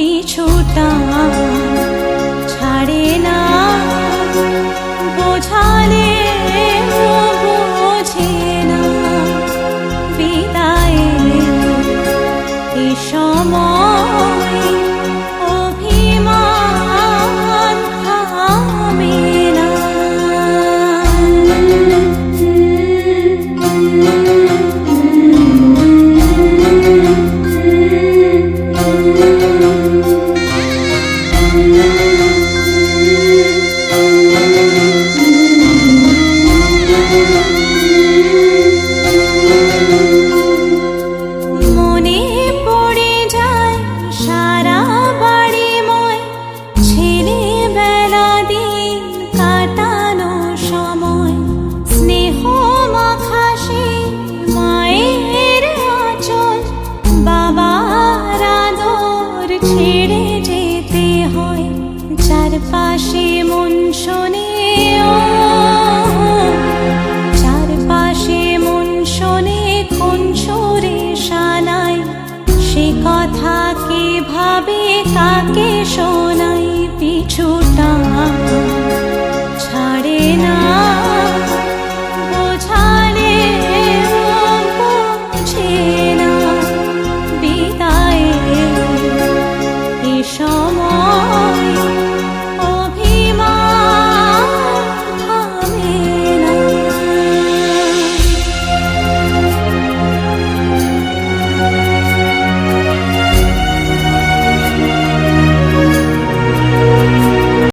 পিছুটা ছাড়ে না। বোঝালে বোঝে না। বিদায় এ চারপাশে মন শোনে চারপাশে মন শোনে কোন সুরে শানাই। সে কথা কে ভাবে, কাকে শোনাই, পিছুটা